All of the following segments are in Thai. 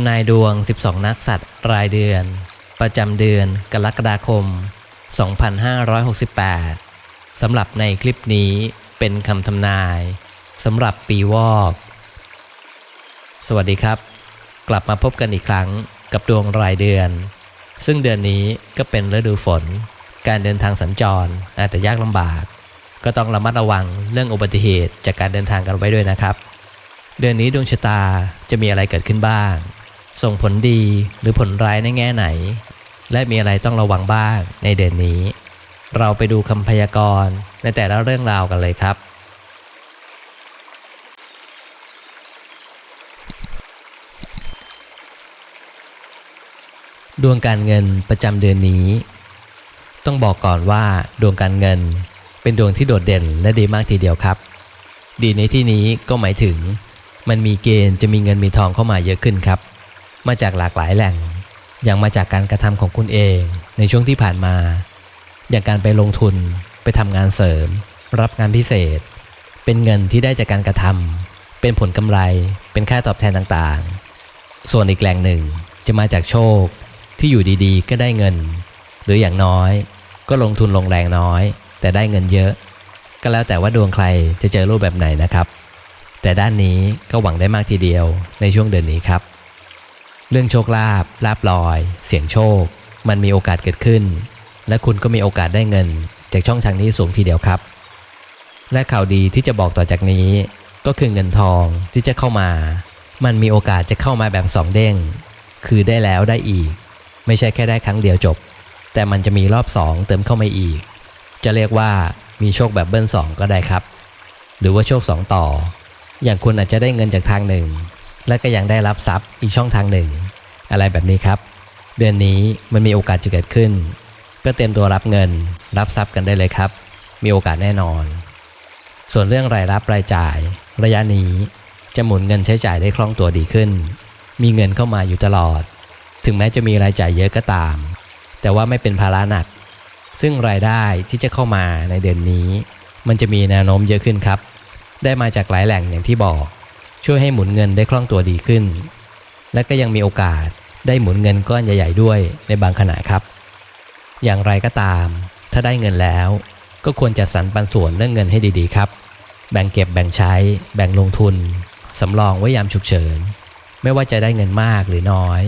ำนายดวง 12 นักสัตว์รายเดือน ประจำเดือนกรกฎาคม 2568 สำหรับในคลิปนี้เป็นคำทำนายสำหรับปีวอก สวัสดีครับ กลับมาพบกันอีกครั้งกับดวงรายเดือน ซึ่งเดือนนี้ก็เป็นฤดูฝน การเดินทางสัญจรอาจจะยากลำบาก ก็ต้องระมัดระวังเรื่องอุบัติเหตุจากการเดินทางกันไว้ด้วยนะครับเดือนนี้ดวงชะตาจะมีอะไรเกิดขึ้นบ้าง ส่งผลดีหรือผลร้ายในแง่ไหน และมีอะไรต้องระวังบ้างในเดือนนี้ เราไปดูคำพยากรณ์ในแต่ละเรื่องราวกันเลยครับ ดวงการเงินประจำเดือนนี้ ต้องบอกก่อนว่าดวงการเงินเป็นดวงที่โดดเด่นและดีมากทีเดียวครับ ดีในที่นี้ก็หมายถึง มันมีเกณฑ์จะมีเงินมีทองเข้ามาเยอะขึ้นครับ มาจากหลากหลายแหล่ง อย่างมาจากการกระทำของคุณเองในช่วงที่ผ่านมา อย่างการไปลงทุนไปทำงานเสริม รับงานพิเศษ เป็นเงินที่ได้จากการกระทำเป็นผลกำไร เป็นค่าตอบแทนต่างๆ ส่วนอีกแหล่งหนึ่งจะมาจากโชคที่อยู่ดีๆ ก็ได้เงิน หรืออย่างน้อย ก็ลงทุนลงแรงน้อย แต่ได้เงินเยอะ ก็แล้วแต่ว่าดวงใครจะเจอรูปแบบไหนนะครับ แต่ด้านนี้ก็หวังได้มากทีเดียวในช่วงเดือนนี้ครับ เรื่องโชคลาภลาบลอย เสียงโชค มันมีโอกาสเกิดขึ้น และคุณก็มีโอกาสได้เงิน จากช่องทางนี้สูงทีเดียวครับ และข่าวดีที่จะบอกต่อจากนี้ ก็คือเงินทองที่จะเข้ามา มันมีโอกาสจะเข้ามาแบบสองเด้ง คือได้แล้วได้อีก ไม่ใช่แค่ได้ครั้งเดียวจบ แต่มันจะมีรอบสองเติมเข้ามาอีก จะเรียกว่ามีโชคแบบเบิ้ลสองก็ได้ครับ หรือว่าโชคสองต่อ อย่างคุณอาจจะได้เงินจากทางหนึ่ง และก็ยังได้รับทรัพย์อีกช่องทางหนึ่ง อะไรแบบนี้ครับ เดือนนี้มันมีโอกาสจะเกิดขึ้น ก็เตรียมตัวรับเงิน รับทรัพย์กันได้เลยครับ มีโอกาสแน่นอน ส่วนเรื่องรายรับรายจ่าย ระยะนี้จะหมุนเงินใช้จ่ายได้คล่องตัวดีขึ้น มีเงินเข้ามาอยู่ตลอด ถึงแม้จะมีรายจ่ายเยอะก็ตาม แต่ว่าไม่เป็นภาระหนัก ซึ่งรายได้ที่จะเข้ามาในเดือนนี้ มันจะมีแนวโน้มเยอะขึ้นครับ ได้มาจากหลายแหล่งอย่างที่บอก ช่วยให้หมุนเงินได้คล่องตัวดีขึ้น และก็ยังมีโอกาส ได้หมุนเงินก้อนใหญ่ ๆ ด้วยในบางขณะครับ อย่างไรก็ตาม ถ้าได้เงินแล้ว ก็ควรจัดสรรปันส่วนเรื่องเงินให้ดีๆครับ แบ่งเก็บแบ่งใช้ แบ่งลงทุนสำรองไว้ยามฉุกเฉิน ไม่ว่าจะได้เงินมากหรือน้อย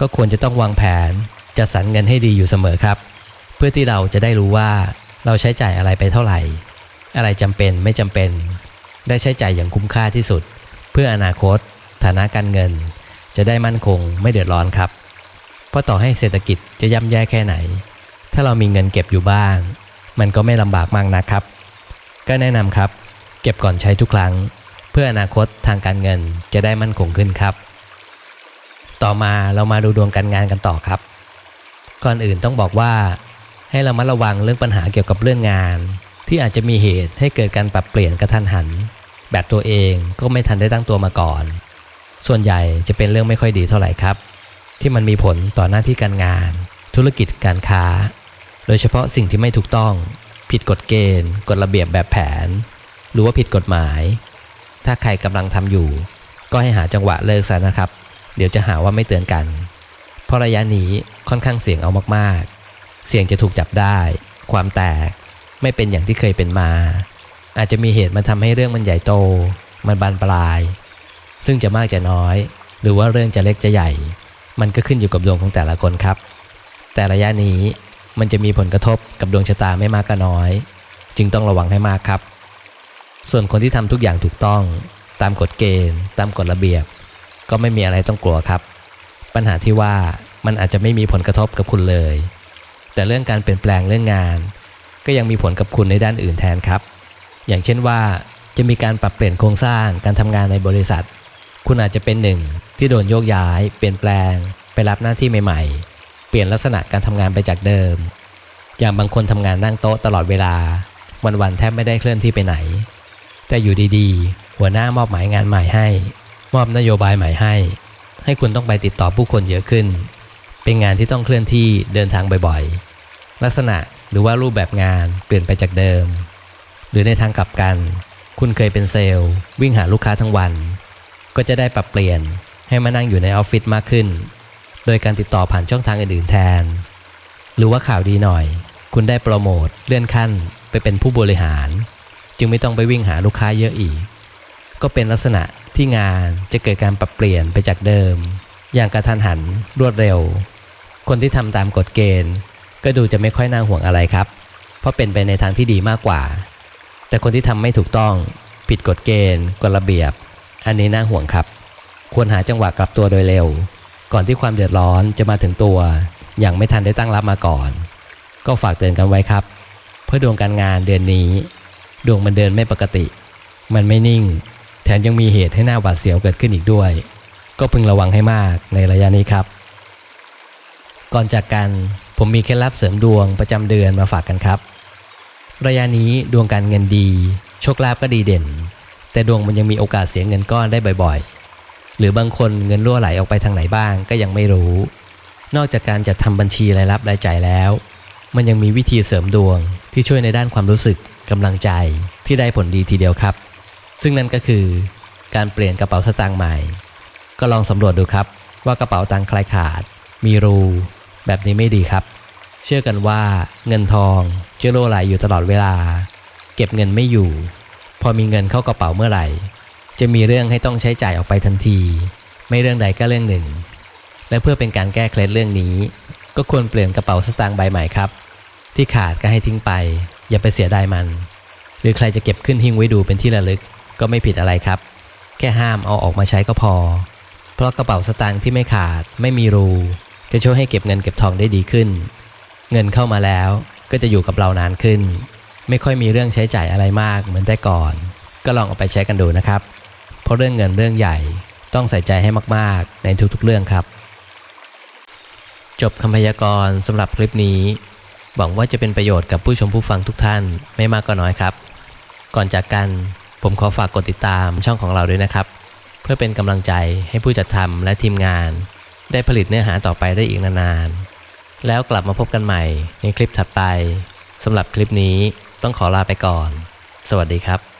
ก็ควรจะต้องวางแผนจัดสรรเงินให้ดีอยู่เสมอครับ เพื่อที่เราจะได้รู้ว่าเราใช้จ่ายอะไรไปเท่าไหร่ อะไรจำเป็นไม่จำเป็น ได้ใช้จ่ายอย่างคุ้มค่าที่สุด เพื่ออนาคต ฐานะการเงิน จะได้มั่นคงไม่เดือดร้อนครับ เพราะต่อให้เศรษฐกิจจะย่ำแย่แค่ไหน ถ้าเรามีเงินเก็บอยู่บ้าง มันก็ไม่ลำบากมากนะครับ ก็แนะนำครับ เก็บก่อนใช้ทุกครั้ง เพื่ออนาคตทางการเงินจะได้มั่นคงขึ้นครับ ต่อมาเรามาดูดวงการงานกันต่อครับ ก่อนอื่นต้องบอกว่า ให้เรามาระวังเรื่องปัญหาเกี่ยวกับเรื่องงาน ที่อาจจะมีเหตุให้เกิดการปรับเปลี่ยนกระทันหัน แบบตัวเองก็ไม่ทันได้ตั้งตัวมาก่อน ส่วนใหญ่จะเป็นเรื่องไม่ค่อยดีเท่าไหร่ครับ ที่มันมีผลต่อหน้าที่การงาน ธุรกิจการค้า โดยเฉพาะสิ่งที่ไม่ถูกต้อง ผิดกฎเกณฑ์ กฎระเบียบแบบแผน หรือว่าผิดกฎหมาย ถ้าใครกำลังทำอยู่ ก็ให้หาจังหวะเลิกซะนะครับ เดี๋ยวจะหาว่าไม่เตือนกัน เพราะระยะนี้ค่อนข้างเสี่ยงเอามากๆ เสี่ยงจะถูกจับได้ ความแตกไม่เป็นอย่างที่เคยเป็นมา อาจจะมีเหตุมาทำให้เรื่องมันใหญ่โต มันบานปลาย ซึ่งจะมากจะน้อย หรือว่าเรื่องจะเล็กจะใหญ่ มันก็ขึ้นอยู่กับดวงของแต่ละคนครับ แต่ระยะนี้มันจะมีผลกระทบกับดวงชะตาไม่มากก็น้อย จึงต้องระวังให้มากครับ ส่วนคนที่ทำทุกอย่างถูกต้อง ตามกฎเกณฑ์ ตามกฎระเบียบ ก็ไม่มีอะไรต้องกลัวครับ ปัญหาที่ว่ามันอาจจะไม่มีผลกระทบกับคุณเลย แต่เรื่องการเปลี่ยนแปลงเรื่องงาน ก็ยังมีผลกับคุณในด้านอื่นแทนครับ อย่างเช่นว่าจะมีการปรับเปลี่ยนโครงสร้างการทำงานในบริษัท คุณอาจจะเป็นหนึ่งที่โดนโยกย้าย เปลี่ยนแปลง ไปรับหน้าที่ใหม่ ๆ เปลี่ยนลักษณะการทำงานไปจากเดิม อย่างบางคนทำงานนั่งโต๊ะตลอดเวลา วันๆแทบไม่ได้เคลื่อนที่ไปไหน แต่อยู่ดีๆ หัวหน้ามอบหมายงานใหม่ให้ มอบนโยบายใหม่ให้ ให้คุณต้องไปติดต่อผู้คนเยอะขึ้น เป็นงานที่ต้องเคลื่อนที่เดินทางบ่อยๆ ลักษณะหรือว่ารูปแบบงานเปลี่ยนไปจากเดิม หรือในทางกลับกัน คุณเคยเป็นเซลล์ วิ่งหาลูกค้าทั้งวัน ก็จะได้ปรับเปลี่ยนให้มานั่งอยู่ในออฟฟิศมากขึ้น โดยการติดต่อผ่านช่องทางอื่นๆแทน หรือว่าข่าวดีหน่อย คุณได้โปรโมทเลื่อนขั้นไปเป็นผู้บริหาร จึงไม่ต้องไปวิ่งหาลูกค้าเยอะอีก ก็เป็นลักษณะที่งานจะเกิดการปรับเปลี่ยนไปจากเดิม อย่างกระทันหันรวดเร็ว คนที่ทำตามกฎเกณฑ์ ก็ดูจะไม่ค่อยน่าห่วงอะไรครับ เพราะเป็นไปในทางที่ดีมากกว่า แต่คนที่ทำไม่ถูกต้อง ผิดกฎเกณฑ์กฎระเบียบ อันนี้น่าห่วงครับ ควรหาจังหวะกลับตัวโดยเร็ว ก่อนที่ความเดือดร้อนจะมาถึงตัว อย่างไม่ทันได้ตั้งรับมาก่อน ก็ฝากเตือนกันไว้ครับ เพื่อดวงการงานเดือนนี้ ดวงมันเดินไม่ปกติ มันไม่นิ่ง แถมยังมีเหตุให้หน้าหวาดเสียวเกิดขึ้นอีกด้วย ก็พึงระวังให้มากในระยะนี้ครับ ก่อนจากกันผมมีเคล็ดลับเสริมดวงประจำเดือนมาฝากกันครับ ระยะนี้ดวงการเงินดี โชคลาภก็ดีเด่น แต่ดวงมันยังมีโอกาสเสียเงินก้อนได้บ่อยๆ หรือบางคนเงินรั่วไหลออกไปทางไหนบ้างก็ยังไม่รู้ นอกจากการจัดทำบัญชีรายรับรายจ่ายแล้ว มันยังมีวิธีเสริมดวงที่ช่วยในด้านความรู้สึกกำลังใจที่ได้ผลดีทีเดียวครับ ซึ่งนั่นก็คือ การเปลี่ยนกระเป๋าสตางค์ใหม่ ก็ลองสำรวจดูครับว่ากระเป๋าตังค์ใครขาด มีรู แบบนี้ไม่ดีครับ เชื่อกันว่าเงินทองเจะรั่วไหลอยู่ตลอดเวลา เก็บเงินไม่อยู่ พอมีเงินเข้ากระเป๋าเมื่อไหร่ จะมีเรื่องให้ต้องใช้จ่ายออกไปทันที ไม่เรื่องใดก็เรื่องหนึ่ง และเพื่อเป็นการแก้เคล็ดเรื่องนี้ ก็ควรเปลี่ยนกระเป๋าสตางค์ใบใหม่ครับ ที่ขาดก็ให้ทิ้งไป อย่าไปเสียดายมัน หรือใครจะเก็บขึ้นหิ้งไว้ดูเป็นที่ระลึกก็ไม่ผิดอะไรครับ แค่ห้ามเอาออกมาใช้ก็พอ เพราะกระเป๋าสตางค์ที่ไม่ขาด ไม่มีรู จะช่วยให้เก็บเงินเก็บทองได้ดีขึ้น เงินเข้ามาแล้วก็จะอยู่กับเรานานขึ้น ไม่ค่อยมีเรื่องใช้จ่ายอะไรมากเหมือนแต่ก่อน ก็ลองเอาไปใช้กันดูนะครับ เพราะเรื่องเงินเรื่องใหญ่ต้องใส่ใจให้มากๆ ในทุกๆเรื่องครับ จบคำพยากรณ์สำหรับคลิปนี้ หวังว่าจะเป็นประโยชน์กับผู้ชมผู้ฟังทุกท่านไม่มากก็น้อยครับ ก่อนจากกันผมขอฝากกดติดตามช่องของเราด้วยนะครับ เพื่อเป็นกำลังใจให้ผู้จัดทำและทีมงาน ได้ผลิตเนื้อหาต่อไปได้อีกนานๆแล้วกลับมาพบกันใหม่ในคลิปถัดไปสำหรับคลิปนี้ ต้องขอลาไปก่อน สวัสดีครับ